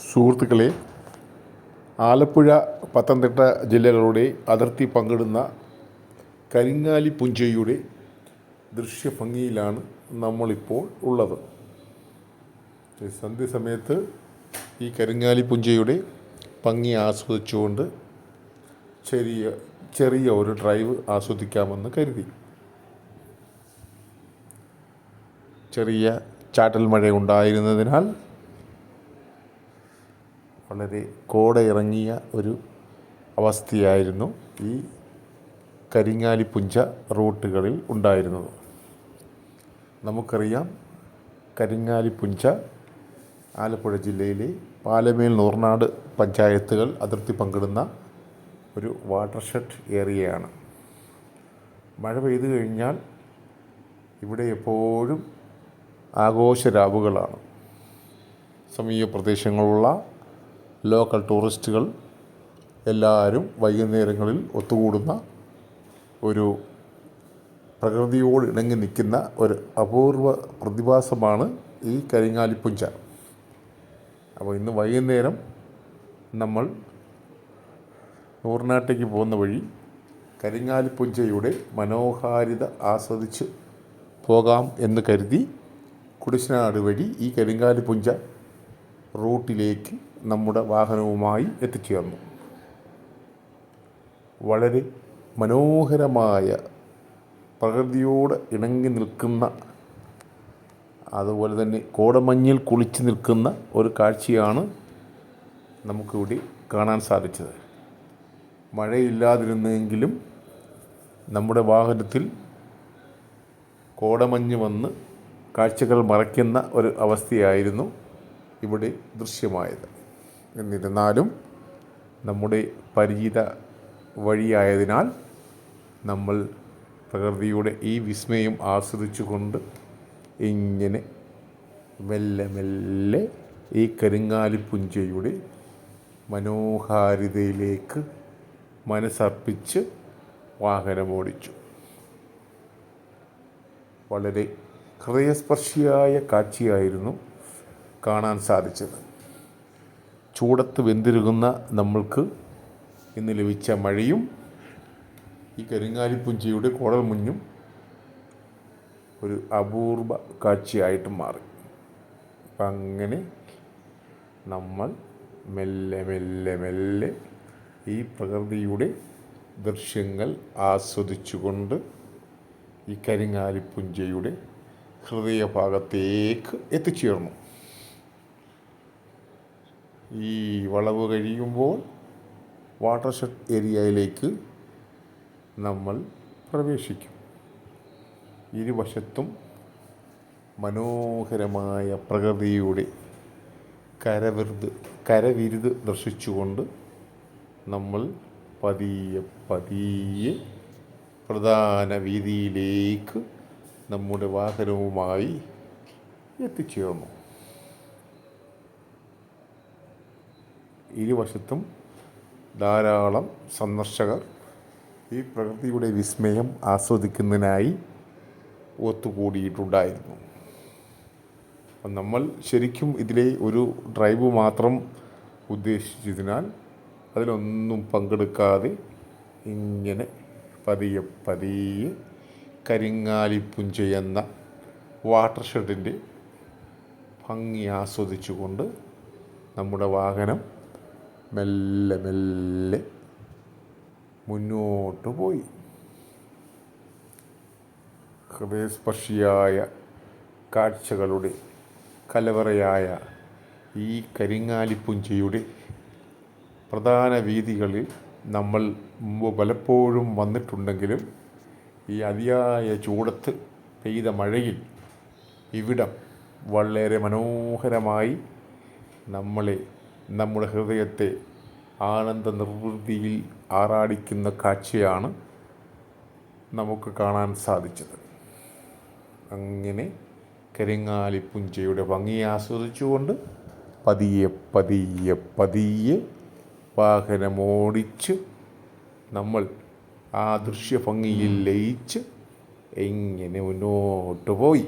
സുഹൃത്തുക്കളെ ആലപ്പുഴ പത്തനംതിട്ട ജില്ലകളുടെ അതിർത്തി പങ്കിടുന്ന കരിങ്ങാലി പുഞ്ചയുടെ ദൃശ്യഭംഗിയിലാണ് നമ്മളിപ്പോൾ ഉള്ളത്. ഈ സന്ധ്യ സമയത്ത് ഈ കരിങ്ങാലി പുഞ്ചയുടെ ഭംഗി ആസ്വദിച്ചുകൊണ്ട് ചെറിയ ചെറിയ ഒരു ഡ്രൈവ് ആസ്വദിക്കാമെന്ന് കരുതി. ചെറിയ ചാറ്റൽ മഴ ഉണ്ടായിരുന്നതിനാൽ വളരെ കോടയിറങ്ങിയ ഒരു അവസ്ഥയായിരുന്നു ഈ കരിങ്ങാലിപ്പുഞ്ച റൂട്ടുകളിൽ ഉണ്ടായിരുന്നത്. നമുക്കറിയാം കരിങ്ങാലിപ്പുഞ്ച ആലപ്പുഴ ജില്ലയിലെ പാലമേൽ നൂർനാട് പഞ്ചായത്തുകൾ അതിർത്തി പങ്കിടുന്ന ഒരു വാട്ടർഷെഡ് ഏരിയയാണ്. മഴ പെയ്തു കഴിഞ്ഞാൽ ഇവിടെ എപ്പോഴും ആഘോഷരാവുകളാണ്. സമീപ പ്രദേശങ്ങളുള്ള ലോക്കൽ ടൂറിസ്റ്റുകൾ എല്ലാവരും വൈകുന്നേരങ്ങളിൽ ഒത്തുകൂടുന്ന ഒരു പ്രകൃതിയോട് ഇണങ്ങി നിൽക്കുന്ന ഒരു അപൂർവ പ്രതിഭാസമാണ് ഈ കരിങ്ങാലിപ്പുഞ്ച. അപ്പോൾ ഇന്ന് വൈകുന്നേരം നമ്മൾ നൂറിനാട്ടേക്ക് പോകുന്ന വഴി കരിങ്ങാലിപ്പുഞ്ചയുടെ മനോഹാരിത ആസ്വദിച്ച് പോകാം എന്ന് കരുതി കുടിശ്ശനാട് വഴി ഈ കരിങ്ങാലിപ്പുഞ്ച റൂട്ടിലേക്ക് നമ്മുടെ വാഹനവുമായി എത്തിച്ചേർന്നു. വളരെ മനോഹരമായ പ്രകൃതിയോട് ഇണങ്ങി നിൽക്കുന്ന അതുപോലെ തന്നെ കോടമഞ്ഞിൽ കുളിച്ച് നിൽക്കുന്ന ഒരു കാഴ്ചയാണ് നമുക്കിവിടെ കാണാൻ സാധിച്ചത്. മഴയില്ലാതിരുന്നെങ്കിലും നമ്മുടെ വാഹനത്തിൽ കോടമഞ്ഞ് വന്ന് കാഴ്ചകൾ മറയ്ക്കുന്ന ഒരു അവസ്ഥയായിരുന്നു ഇവിടെ ദൃശ്യമായത്. എന്നിരുന്നാലും നമ്മുടെ പരിചിത വഴിയായതിനാൽ നമ്മൾ പ്രകൃതിയുടെ ഈ വിസ്മയം ആസ്വദിച്ചുകൊണ്ട് ഇങ്ങനെ മെല്ലെ മെല്ലെ ഈ കരിങ്ങാലിപ്പുഞ്ചയുടെ മനോഹാരിതയിലേക്ക് മനസ്സർപ്പിച്ച് വാഹനമോടിച്ചു വളരെ ഹൃദയസ്പർശിയായ കാഴ്ചയായിരുന്നു കാണാൻ സാധിച്ചത്. ചൂടത്ത് വെന്തിരുകുന്ന നമ്മൾക്ക് ഇന്ന് ലഭിച്ച മഴയും ഈ കരിങ്ങാലിപ്പുഞ്ചയുടെ കോടൽ മുഞ്ഞും ഒരു അപൂർവ കാഴ്ചയായിട്ട് മാറി. അപ്പം അങ്ങനെ നമ്മൾ മെല്ലെ മെല്ലെ മെല്ലെ ഈ പ്രകൃതിയുടെ ദൃശ്യങ്ങൾ ആസ്വദിച്ചുകൊണ്ട് ഈ കരിങ്ങാലിപ്പുഞ്ചയുടെ ഹൃദയഭാഗത്തേക്ക് എത്തിച്ചേർന്നു. ഈ വളവ് കഴിയുമ്പോൾ വാട്ടർഷെഡ് ഏരിയയിലേക്ക് നമ്മൾ പ്രവേശിക്കും. ഇരുവശത്തും മനോഹരമായ പ്രകൃതിയുടെ കരവിരുത് കരവിരുത് ദർശിച്ചുകൊണ്ട് നമ്മൾ പതിയെ പതിയെ പ്രധാന വീതിയിലേക്ക് നമ്മുടെ വാഹനവുമായി എത്തിച്ചേർന്നു. ഇരുവശത്തും ധാരാളം സന്ദർശകർ ഈ പ്രകൃതിയുടെ വിസ്മയം ആസ്വദിക്കുന്നതിനായി ഒത്തുകൂടിയിട്ടുണ്ടായിരുന്നു. അപ്പം നമ്മൾ ശരിക്കും ഇതിലെ ഒരു ഡ്രൈവ് മാത്രം ഉദ്ദേശിച്ചതിനാൽ അതിലൊന്നും പങ്കെടുക്കാതെ ഇങ്ങനെ പതിയെ പതിയെ കരിങ്ങാലിപ്പുഞ്ച എന്ന വാട്ടർ ഷെഡിന്റെ ഭംഗി ആസ്വദിച്ചുകൊണ്ട് നമ്മുടെ വാഹനം മെല്ലെ മെല്ലെ മുന്നോട്ട് പോയി. ഹൃദയസ്പർശിയായ കാഴ്ചകളുടെ കലവറയായ ഈ കരിങ്ങാലിപ്പുഞ്ചയുടെ പ്രധാന വീതികളിൽ നമ്മൾ മുമ്പ് പലപ്പോഴും വന്നിട്ടുണ്ടെങ്കിലും ഈ അതിയായ ചൂടത്ത് പെയ്ത മഴയിൽ ഇവിടം വളരെ മനോഹരമായി നമ്മളെ നമ്മുടെ ഹൃദയത്തെ ആനന്ദ നിർവൃതിയിൽ ആറാടിക്കുന്ന കാഴ്ചയാണ് നമുക്ക് കാണാൻ സാധിച്ചത്. അങ്ങനെ കരിങ്ങാലിപ്പുഞ്ചയുടെ ഭംഗി ആസ്വദിച്ചുകൊണ്ട് പതിയെ പതിയെ പതിയെ വാഹനമോടിച്ച് നമ്മൾ ആ ദൃശ്യഭംഗിയിൽ ലയിച്ച് എങ്ങനെ മുന്നോട്ട് പോയി?